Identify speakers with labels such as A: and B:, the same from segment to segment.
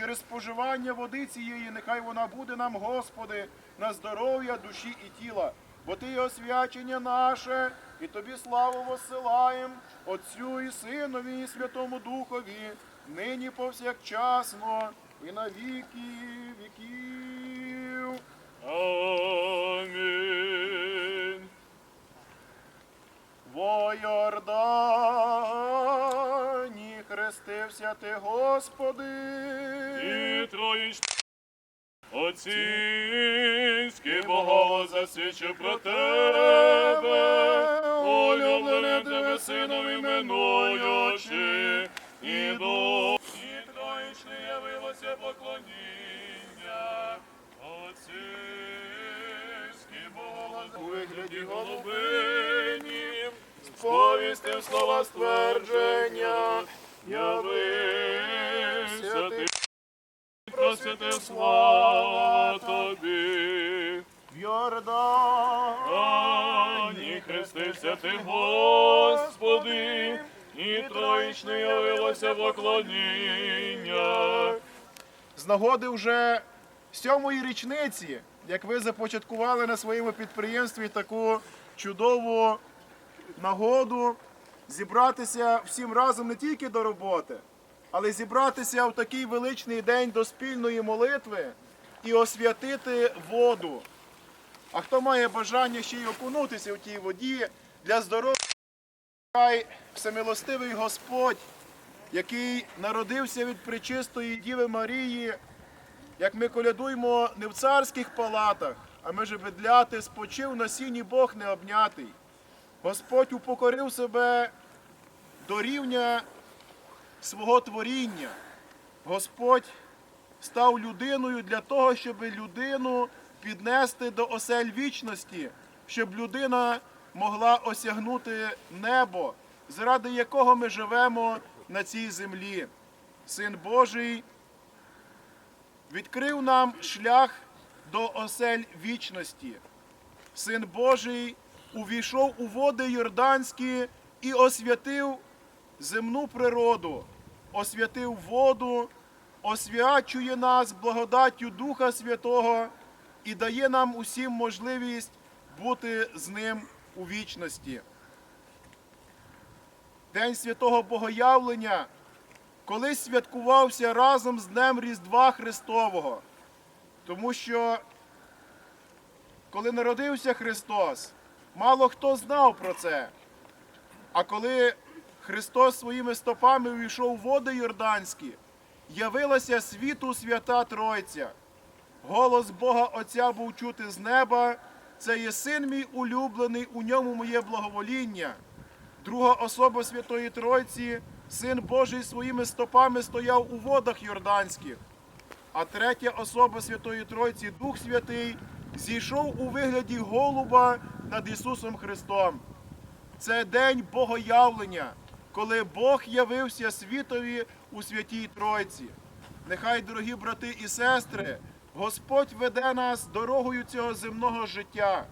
A: через споживання води цієї, нехай вона буде нам, Господи, на здоров'я душі і тіла. Бо Ти є освячення наше, і Тобі славу воссилаєм, Отцю і Синові, і Святому Духові, нині повсякчасно, і на віки віків.
B: Амінь.
A: Во Йордані хрестився ти, Господи.
B: І троїч Отцінський Богова засвідчив про тебе, улюбленим тебе сином іменуючи, і дух, і троїчне явилося поклоніння, Отцінський Богова у вигляді голубині, сповістив слова ствердження, явився ти. Просити слава тобі,
A: В Йордані
B: Ані хрестився ти, Господи, і троїчне явилося поклоніння.
A: з нагоди вже сьомої річниці, як ви започаткували на своєму підприємстві таку чудову нагоду зібратися всім разом не тільки до роботи, але зібратися в такий величний день до спільної молитви і освятити воду. А хто має бажання ще й окунутися в тій воді для здоров'я, хай всемилостивий Господь який народився від пречистої Діви Марії, як ми колядуємо не в царських палатах, а ми же бедляти, спочив на сіні Бог не обнятий. Господь упокорив себе до рівня свого творіння. Господь став людиною для того, щоб людину піднести до осель вічності, щоб людина могла осягнути небо, заради якого ми живемо на цій землі. Син Божий відкрив нам шлях до осель вічності. Син Божий увійшов у води Йорданські і освятив земну природу, освятив воду, освячує нас благодаттю Духа Святого і дає нам усім можливість бути з ним у вічності. День святого Богоявлення колись святкувався разом з Днем Різдва Христового. Тому що, коли народився Христос, мало хто знав про це. А коли Христос своїми стопами увійшов в води Йорданські, явилася світу свята Тройця. Голос Бога Отця був чути з неба. Це є син мій улюблений, у ньому моє благовоління. Друга особа Святої Тройці, Син Божий своїми стопами стояв у водах Йорданських. А третя особа Святої Тройці, Дух Святий, зійшов у вигляді голуба над Ісусом Христом. Це день Богоявлення, коли Бог явився світові у Святій Тройці. Нехай, дорогі брати і сестри, Господь веде нас дорогою цього земного життя,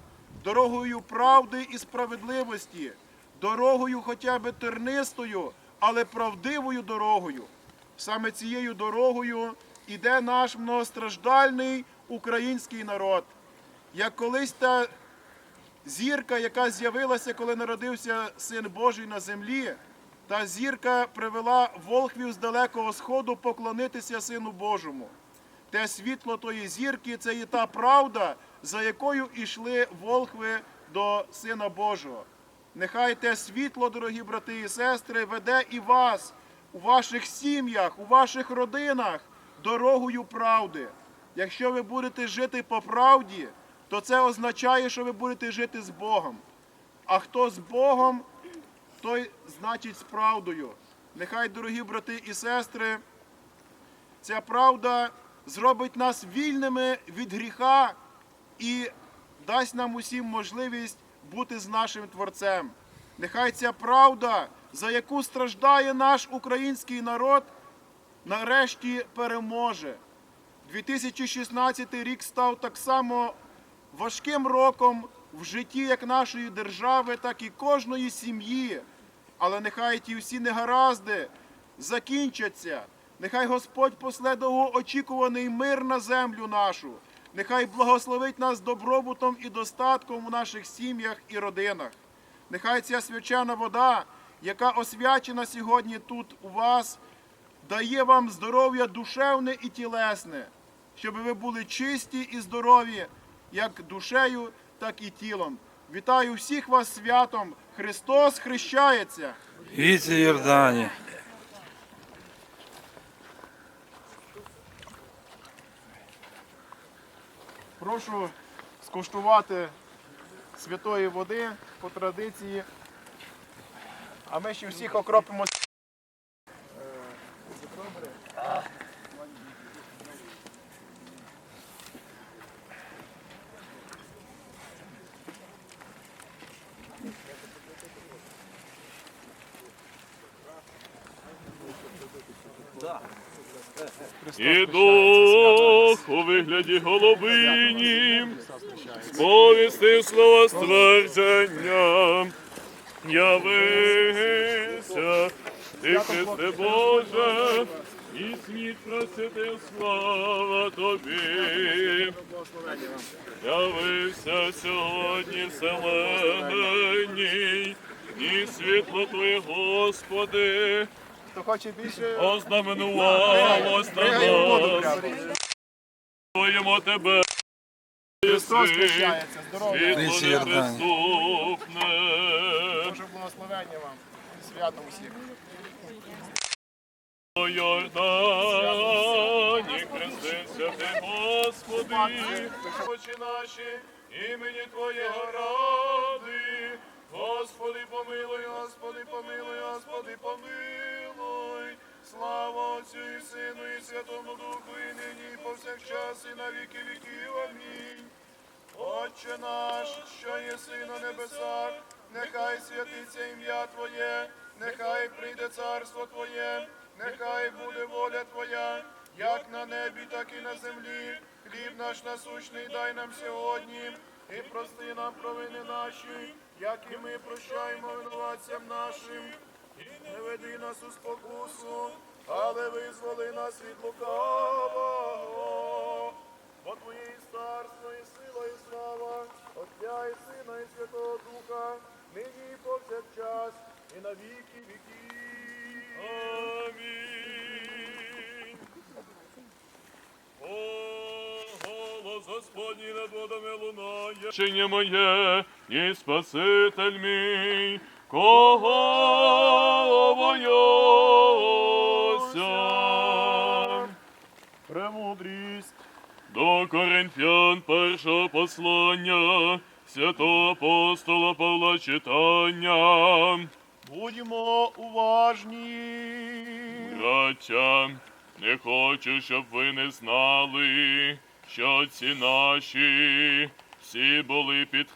A: дорогою правди і справедливості, дорогою хоча б тернистою, але правдивою дорогою. Саме цією дорогою іде наш многостраждальний український народ. Як колись та зірка, яка з'явилася, коли народився Син Божий на землі, та зірка привела волхвів з далекого сходу поклонитися Сину Божому. Те світло тої зірки це і та правда, за якою йшли волхви до Сина Божого. Нехай те світло, дорогі брати і сестри, веде і вас у ваших сім'ях, у ваших родинах дорогою правди. Якщо ви будете жити по правді, то це означає, що ви будете жити з Богом. А хто з Богом, той значить з правдою. Нехай, дорогі брати і сестри, ця правда зробить нас вільними від гріха і дасть нам усім можливість бути з нашим Творцем. Нехай ця правда, за яку страждає наш український народ, нарешті переможе. 2016 рік став так само важким роком в житті як нашої держави, так і кожної сім'ї. Але нехай ті всі негаразди закінчаться. Нехай Господь после довгоочікуваний мир на землю нашу. Нехай благословить нас добробутом і достатком у наших сім'ях і родинах. Нехай ця свячена вода, яка освячена сьогодні тут у вас, дає вам здоров'я душевне і тілесне, щоб ви були чисті і здорові, як душею, так і тілом. Вітаю всіх вас святом! Христос хрещається!
C: Віці Йордані.
A: Прошу скуштувати святої води по традиції. А ми ще всіх окропимо.
B: І дух у вигляді голубині, сповістив слова ствердження, явися, ти Христе Боже, і світ просвятив слава Тобі. Явився сьогодні вселенній, і світло Твоє, Господи,
A: Хто хоче більше,
B: ознаменувалось на нас.
A: прямо.
B: Тебе,
A: Христос
B: Єси,
A: здоров'я.
B: світло неприступне.
A: Боже благословення вам. Святом усіх.
B: Йордані, хрестився ти, Господи, очі наші, імені Твоєго ради. Господи, помилуй, Господи, помилуй, Господи, помилуй. Слава Отцю і Сину, і Святому Духу, і нині, і повсякчас, і на віки віків. Амінь. Отче наш, що єси на небесах, нехай святиться ім'я Твоє, нехай прийде царство Твоє, нехай буде воля Твоя, як на небі, так і на землі. Хліб наш насущний дай нам сьогодні, і прости нам провини наші, як і ми прощаємо винуватцям нашим. Не веди нас у спокусу, але визволи нас від лукавого. Бо Твоє і сила, і слава, Отця і Сина, і Святого Духа, нині і повсякчас, і на віки віків. Амінь. О, голос Господній над водами лунає. Чиня моє, і Спаситель мій, кого боюся. Премудрість. До Коринфян першого послання святого апостола Павла читання. Будьмо уважні. Браття, не хочу, щоб ви не знали, що ці наші всі були під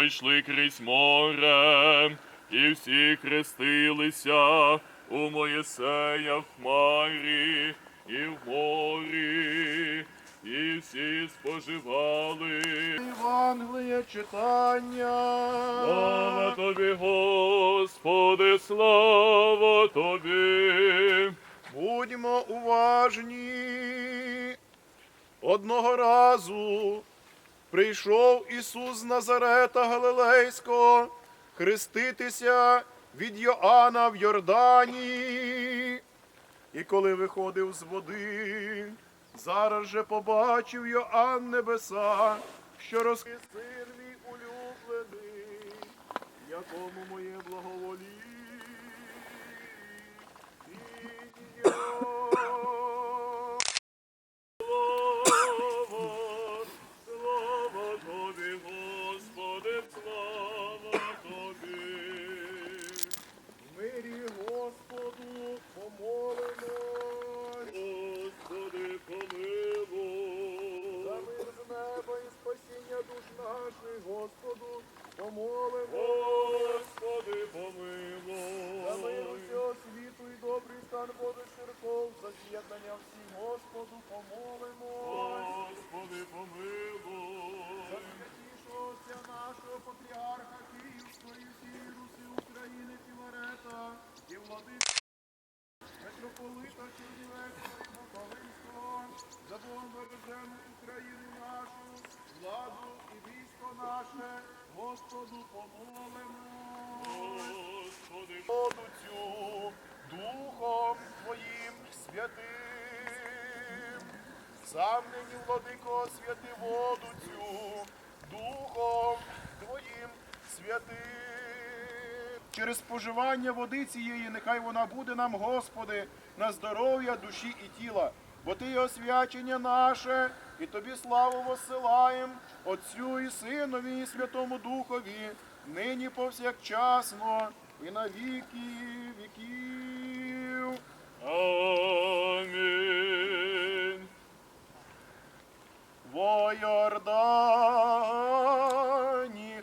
B: пройшли крізь море, і всі хрестилися у Моїсея в хмарі і в морі, і всі споживали.
A: Євангеліє читання.
B: Слава тобі, Господи, слава тобі.
A: Будьмо уважні. Одного разу прийшов Ісус з Назарета Галилейського хреститися від Йоанна в Йордані. І коли виходив з води, зараз же побачив Йоанн небеса, що розкрив мій улюблений, якому моє благовоління. За Богом бережемо Україну нашу, владу і військо наше, Господу помолимо.
B: Господи,
A: Воду цю Духом Твоїм святим. Сам нині, владико, святи воду цю Духом Твоїм святим. Через споживання води цієї, нехай вона буде нам, Господи, на здоров'я душі і тіла. Бо Ти освячення наше, і Тобі славу воссилаєм, Отцю і Синові, і Святому Духові, нині повсякчасно, і на віки віків.
B: Амінь.
A: Во Йордані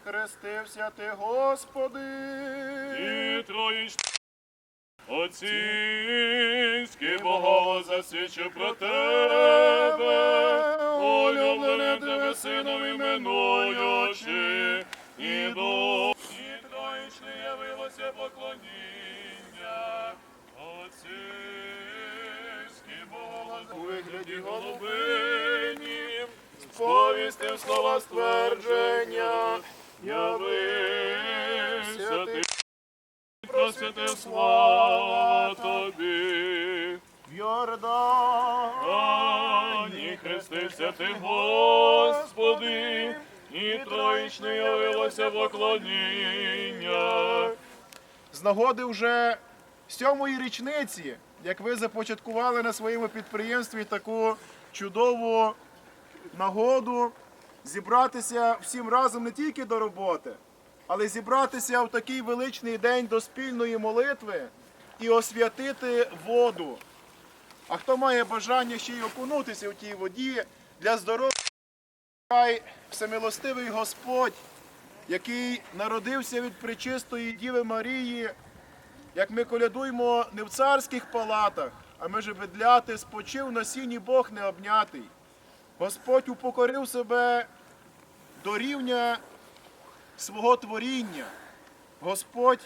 A: хрестився ти, Господи.
B: І троїч Отцінський Богова засвідчив про тебе, улюбленим тебе сином іменуючи, і дух, і троїчне явилося поклоніння, Отцінський Богова у вигляді голубині, сповістив слова ствердження, ти. Просити слава тобі,
A: В Йордані
B: Ані хрестився ти, Господи, і троїчне явилося поклоніння.
A: з нагоди вже сьомої річниці, як ви започаткували на своєму підприємстві таку чудову нагоду зібратися всім разом не тільки до роботи, але зібратися в такий величний день до спільної молитви і освятити воду. А хто має бажання ще й окунутися в тій воді для здоров'я, хай всемилостивий Господь який народився від пречистої Діви Марії, як ми колядуємо не в царських палатах, а ми же бедляти, спочив на сіні Бог не обнятий. Господь упокорив себе до рівня свого творіння. Господь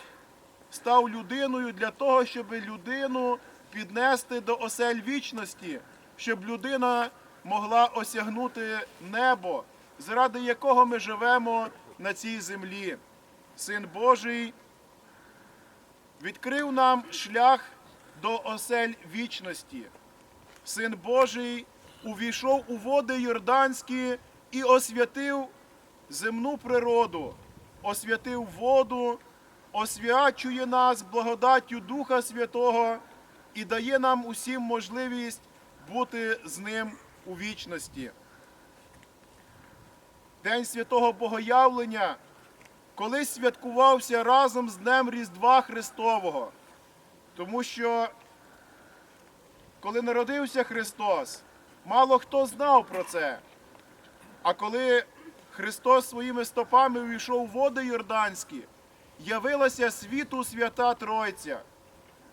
A: став людиною для того, щоб людину піднести до осель вічності, щоб людина могла осягнути небо, заради якого ми живемо на цій землі. Син Божий відкрив нам шлях до осель вічності. Син Божий увійшов у води Йорданські і освятив земну природу, освятив воду, освячує нас благодаттю Духа Святого і дає нам усім можливість бути з ним у вічності. День святого Богоявлення колись святкувався разом з Днем Різдва Христового, тому що коли народився Христос, мало хто знав про це. А коли Христос своїми стопами увійшов в води Йорданські, явилася світу свята Тройця.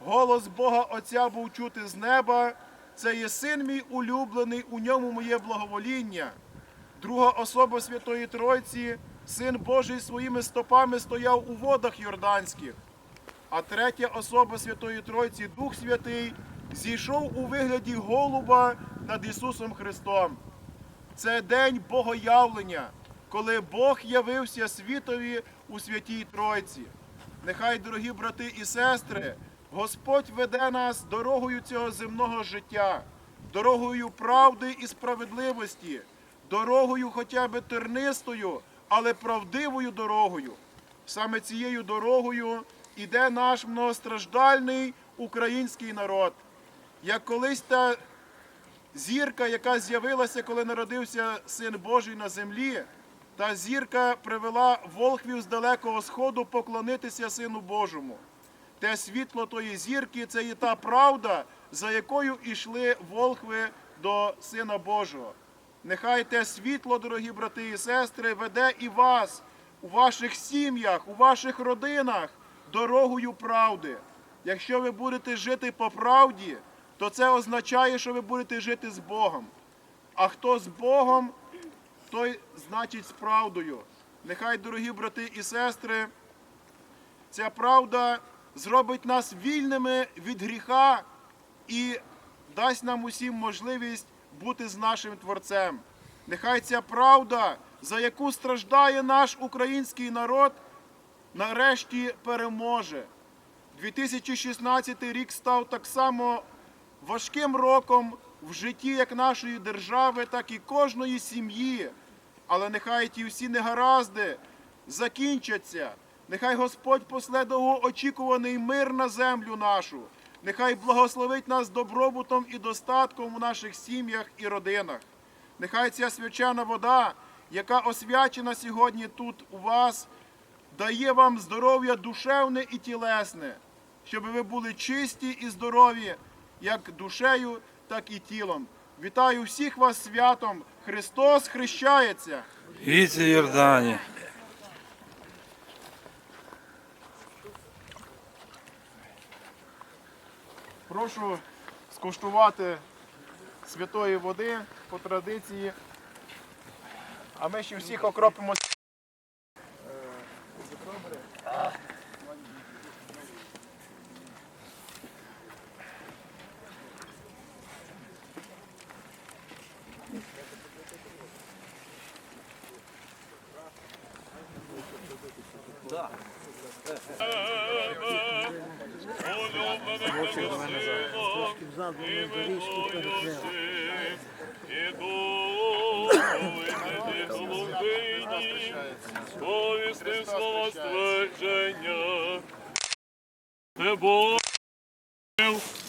A: Голос Бога Отця був чути з неба. Це є син мій улюблений, у ньому моє благовоління. Друга особа Святої Тройці, Син Божий своїми стопами стояв у водах Йорданських. А третя особа Святої Тройці, Дух Святий, зійшов у вигляді голуба над Ісусом Христом. Це день Богоявлення, коли Бог явився світові у Святій Тройці. Нехай, дорогі брати і сестри, Господь веде нас дорогою цього земного життя, дорогою правди і справедливості, дорогою хоча б тернистою, але правдивою дорогою. Саме цією дорогою іде наш многостраждальний український народ. Як колись та зірка, яка з'явилася, коли народився Син Божий на землі, та зірка привела волхвів з далекого сходу поклонитися Сину Божому. Те світло тої зірки це є та правда, за якою йшли волхви до Сина Божого. Нехай те світло, дорогі брати і сестри, веде і вас у ваших сім'ях, у ваших родинах дорогою правди. Якщо ви будете жити по правді, то це означає, що ви будете жити з Богом. А хто з Богом, той значить з правдою. Нехай, дорогі брати і сестри, ця правда зробить нас вільними від гріха і дасть нам усім можливість бути з нашим Творцем. Нехай ця правда, за яку страждає наш український народ, нарешті переможе. 2016 рік став так само важким роком в житті як нашої держави, так і кожної сім'ї. Але нехай ті всі негаразди закінчаться. Нехай Господь после довгоочікуваний мир на землю нашу. Нехай благословить нас добробутом і достатком у наших сім'ях і родинах. Нехай ця свячена вода, яка освячена сьогодні тут у вас, дає вам здоров'я душевне і тілесне, щоб ви були чисті і здорові, як душею, так і тілом. Вітаю всіх вас святом! Христос хрещається!
C: Віці Йордані.
A: Прошу скуштувати святої води по традиції. А ми ще всіх окропимо.
B: Сповісти слова ствердження. Те Бог,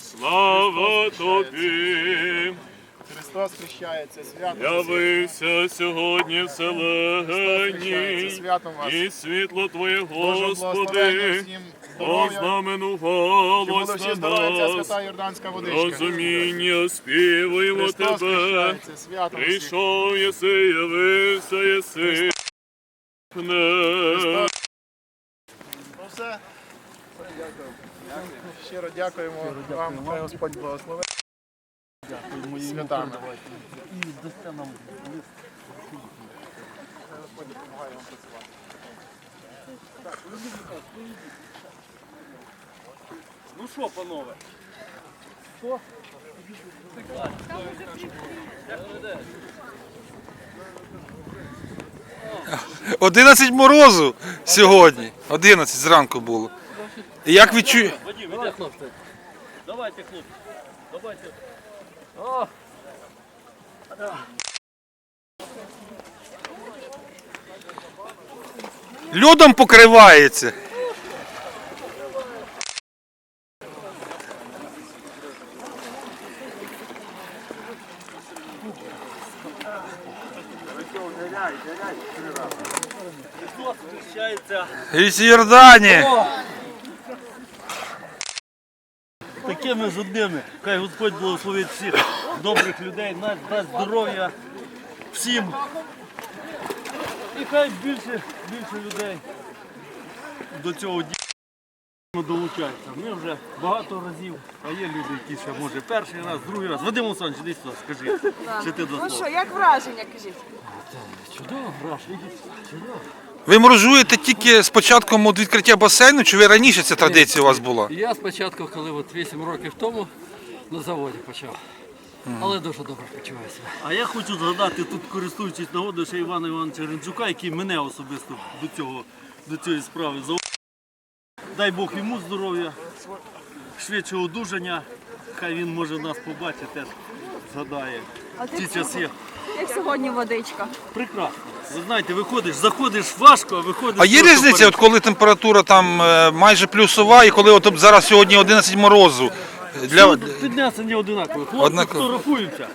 B: слава тобі.
A: Христос хрещається, свято.
B: Явився сьогодні в селені, і світло Твоє, Господи, ознаменувалось на нас. Розуміння співуємо Тебе. Прийшов єси, явився єси.
A: Ну все. Щиро дякуємо вам, хай Господь благословить. Святами.
D: Ну що, панове?
C: 11 морозу сьогодні. 11 зранку було. І як відчу...
D: Вадим, іде хлопці. Давайте, хлопці. Давайте. О,
C: Льодом покривається.
D: Христос хрещається.
C: Віці Йордані.
D: Такими ж одними. Хай Господь благословить всіх добрих людей, нас дасть здоров'я всім. І хай більше, більше людей до цього дійсно долучаються. Ми вже багато разів, а є люди, які ще може перший раз, другий раз. Вадим Олександрович, іди сюди, скажи, що ти до
E: Ну
D: слова.
E: що, як враження, кажіть?
D: Чудово, Граш. Чудово.
C: Ви морожуєте тільки з початком от відкриття басейну, чи ви раніше ця традиція у вас була?
F: Я спочатку, коли от 8 років тому на заводі почав. Але дуже добре почуваю себе.
D: А я хочу згадати тут, користуючись нагодою, ще Івана Івановича Ренджука, який мене особисто до цього до цієї справи за Дай Бог йому здоров'я, швидше одужання. Хай він може нас побачити, теж згадає ті часи.
E: Як сьогодні водичка?
D: Прекрасно. Ви знаєте, виходиш, заходиш важко, а виходиш.
C: А є
D: просто
C: різниця, от
D: вперед.
C: коли температура там е, майже плюсова, і коли от зараз сьогодні 11 морозу. Для...
D: Тут Піднесення одинакове. Хлопці
C: Однаково.
D: фотографуються.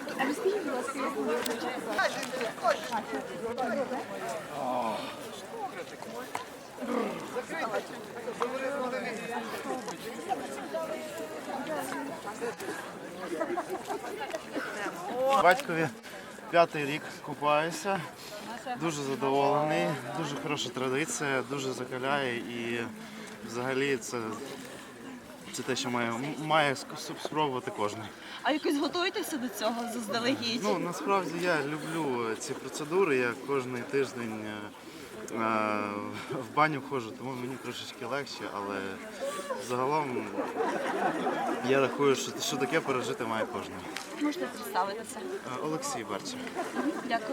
G: Батькові п'ятий рік купаюся. Дуже задоволений, дуже хороша традиція, дуже закаляє і взагалі це, це те, що має, має спробувати кожен.
E: А якось готуєтеся до цього заздалегідь?
G: Ну насправді я люблю ці процедури. Я кожен тиждень е, в баню ходжу, тому мені трошечки легше, але загалом я рахую, що, що таке пережити має кожен.
E: Можете представитися.
G: Е, Олексій Барчик.
E: Дякую.